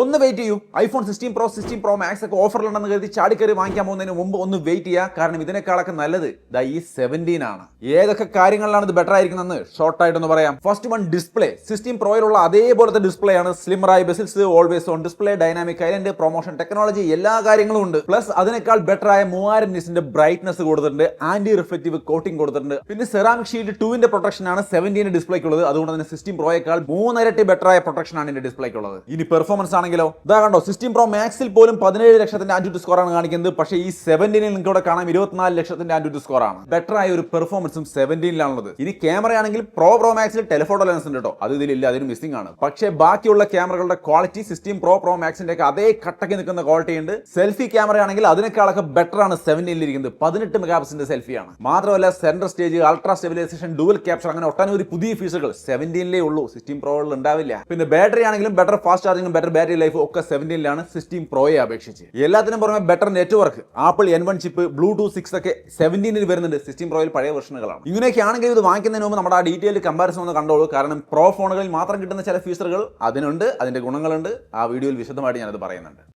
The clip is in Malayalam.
ഒന്ന് വെയിറ്റ് ചെയ്യൂ. IPhone sixteen pro sixteen pro max ഒക്കെ ഓഫറിലുണ്ടെന്ന് കരുതി ചാടിക്കറി വാങ്ങിക്കാൻ പോകുന്നതിന് മുമ്പ് ഒന്ന് വെയിറ്റ് ചെയ്യുക. കാരണം ഇതിനേക്കാളൊക്കെ നല്ലത് ദാ ഈ സെവന്റീൻ ആണ്. ഏതൊക്കെ കാര്യങ്ങളിലാണ് ഇത് ബെറ്റർ ആയിരിക്കുന്നതെന്ന് ഷോർട്ട് ആയിട്ടൊന്ന് പറയാം. ഫസ്റ്റ് വൺ ഡിസ്പ്ലേ സിക്സ്റ്റീൻ പ്രോയിലുള്ള അതേപോലത്തെ ഡിസ്പ്ലേ ആണ്. സ്ലിമറായി bezels always on display dynamic island promotion technology എല്ലാ കാര്യങ്ങളും ഉണ്ട്. പ്ലസ് അതിനേക്കാൾ ബെറ്റർ ആയ മൂവായിരം നിസിന്റെ ബ്രൈറ്റ്നസ് കൊടുത്തിട്ടുണ്ട്. ആന്റി റിഫ്ലക്റ്റീവ് കോട്ടിംഗ് കൊടുത്തിട്ടുണ്ട്. പിന്നെ സെറാമിക് ഷീൽഡ് ടുവിന്റെ പ്രൊട്ടക്ഷൻ ആണ് സെവന്റീൻ ഡിസ്പ്ലേക്കുള്ളത് അതുകൊണ്ട് തന്നെ സിക്സ്റ്റീൻ പ്രോയേക്കാൾ മൂന്നിരട്ടി ബെറ്റർ ആയ പ്രൊട്ടക്ഷൻ ആണ് ഇതിന്റെ ഡിസ്പ്ലേക്കുള്ളത് ഇനി പെർഫോമൻസ് ആണെങ്കിലോ? ഇതാ കണ്ടോ സിക്സ്റ്റീൻ പ്രോ മാക്സിൽ പോലും പതിനേഴ് ലക്ഷത്തിന്റെ ആൻഡ്രോയിഡ് സ്കോർ ആണ് കാണിക്കുന്നത്. പക്ഷേ ഈ സെവന്റീനിൽ നിങ്ങൾക്ക് ഇവിടെ കാണാം ഇരുപത്തിനാല് ലക്ഷത്തിന്റെ ആൻഡ്രോയിഡ് സ്കോർ ആണ്. ബെറ്റർ ആയ ഒരു പെർഫോമൻസും സെവന്റീനിലാണുള്ളത് ഇനി ക്യാമറ ആണെങ്കിൽ പ്രോ പ്രോ മാക്സിൽ ടെലിഫോട്ടോ ലെൻസ് ഉണ്ട് കേട്ടോ അത് ഇതിലില്ല അതിന് മിസ്സിംഗ് ആണ്. പക്ഷേ ബാക്കിയുള്ള ക്യാമറകളുടെ ക്വാളിറ്റി സിക്സ്റ്റീൻ പ്രോ പ്രോ മാക്സിന്റെ ഒക്കെ അതേ കട്ടക്ക് നിൽക്കുന്ന ക്വാളിറ്റി ഉണ്ട്. സെൽഫി ക്യാമറ ആണെങ്കിൽ അതിനേക്കാളൊക്കെ ബെറ്റർ ആണ് സെവന്റീനിൽ ഇരിക്കുന്നത്. പതിനെട്ട് മെഗാപിക്സിന്റെ സെൽഫിയാണ് മാത്രമല്ല central stage ultra stabilisation dual capture അങ്ങനെ ഒട്ടനവധി പുതിയ ഫീച്ചറുകൾ സെവന്റീനിലേ ഉള്ളൂ. സിക്സ്റ്റീൻ പ്രോകളിൽ ഉണ്ടാവില്ല. പിന്നെ ബാറ്ററി ആണെങ്കിലും ബെറ്റർ ഫാസ്റ്റ് ചാർജിംഗും ബെറ്റർ ബാറ്ററി ലൈഫ് ഒക്കെ സെവന്റീനിലാണ് സിക്സ്റ്റീൻ പ്രോയെ അപേക്ഷിച്ച്. എല്ലാത്തിനും പുറമെ better network Apple N one chip Bluetooth six ഒക്കെ സെവന്റീനിൽ വരുന്നുണ്ട് സിക്സ്റ്റീൻ പ്രോയിൽ പഴയ വെർഷനുകളാണ് ഇങ്ങനെയൊക്കെ ആണെങ്കിൽ ഇത് വാങ്ങിക്കുന്നതിന് മുമ്പ് നമ്മുടെ ആ ഡീറ്റെയിൽ കമ്പാരിസൺ ഒന്ന് കണ്ടോളൂ. കാരണം പ്രോ ഫോണുകളിൽ മാത്രം കിട്ടുന്ന ചില ഫീച്ചറുകൾ അതിനുണ്ട് അതിന്റെ ഗുണങ്ങളുണ്ട്. ആ വീഡിയോയിൽ വിശദമായിട്ട് ഞാനത് പറയുന്നുണ്ട്.